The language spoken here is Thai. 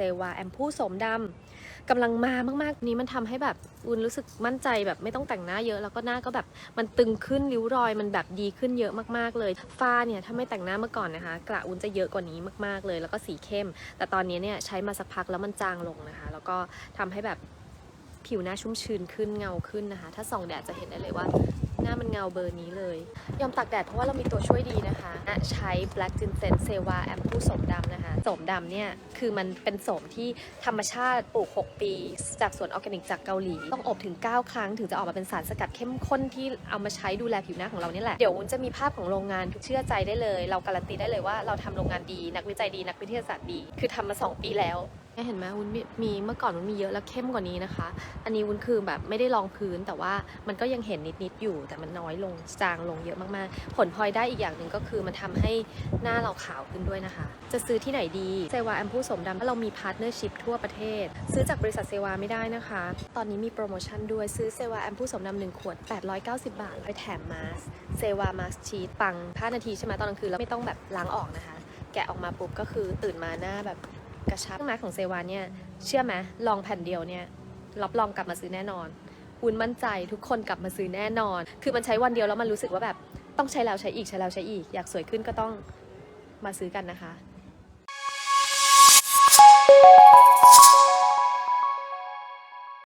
ซวาแอมพูสมดำกำลังมามากๆนี้มันทำให้แบบอุนรู้สึกมั่นใจแบบไม่ต้องแต่งหน้าเยอะ แล้วก็หน้าก็แบบมันตึงขึ้นริ้วรอยมันแบบดีขึ้นเยอะมากๆเลยฝ้าเนี่ยถ้าไม่แต่งหน้าเมื่อก่อนนะคะ กระอุนจะเยอะกว่านี้มากๆเลย แล้วก็สีเข้ม แต่ตอนนี้เนี่ยใช้มาสักพักแล้วมันจางลงนะคะ แล้วก็ทำให้แบบผิวหน้าชุ่มชื้นขึ้นเงาขึ้นนะคะ ถ้าส่องแดดจะเห็นได้เลยว่า หน้ามันเงาเบอร์นี้เลย ยอมตากแดดเพราะว่าเรามีตัวช่วยดีนะคะใช้ Black Ginseng Seva แอมพูสมดำนะคะสมดำเนี่ย คือมันเป็นโสมที่ธรรมชาติปลูก 6 ปี จากสวนออร์แกนิกจากเกาหลี ต้องอบถึง 9 ครั้งถึงจะออกมาเป็นสารสกัดเข้มข้นที่เอามาใช้ดูแลผิวหน้าของเราเนี่แหละ เดี๋ยวจะมีภาพของโรงงานเชื่อใจได้เลย เราการันตีได้เลยว่าเราทำโรงงานดี นักวิจัยดีนักวิทยาศาสตร์ดี คือทำมา 2 ปีแล้วเห็นไหมวุ้นมีเมื่อก่อนมันมีเยอะแล้วเข้มกว่านี้นะคะ อันนี้วุ้นคือแบบไม่ได้รองพื้นแต่ว่ามันก็ยังเห็นนิดๆอยู่ แต่มันน้อยลงจางลงเยอะมากๆ ผลพลอยได้อีกอย่างหนึ่งก็คือมันทำให้หน้าเราขาวขึ้นด้วยนะคะ จะซื้อที่ไหนดีเซวาแอมพูสมดำถ้าเรามีพาร์ทเนอร์ชิพทั่วประเทศ ซื้อจากบริษัทเซวาไม่ได้นะคะ ตอนนี้มีโปรโมชั่นด้วยซื้อเซวาแอมพูสมดำหนึ่งขวด 890 บาทไปแถมมาสเซวามาสชีตปัง5นาทีใช่ไหมตอนกลางคืนแล้วไม่ต้องแบบล้างออกนะคะ แกะออกมาปุ๊บก็คือตื่นมาหน้าแบบ กระชับมาของเซวาเนี่ย เชื่อไหมลองแผ่นเดียวเนี่ย รับรองกลับมาซื้อแน่นอนวุ้นมั่นใจทุกคนกลับมาซื้อแน่นอน คือมันใช้วันเดียวแล้วมันรู้สึกว่าแบบต้องใช้แล้วใช้อีกใช้แล้วใช้อีก อยากสวยขึ้นก็ต้องมาซื้อกันนะคะ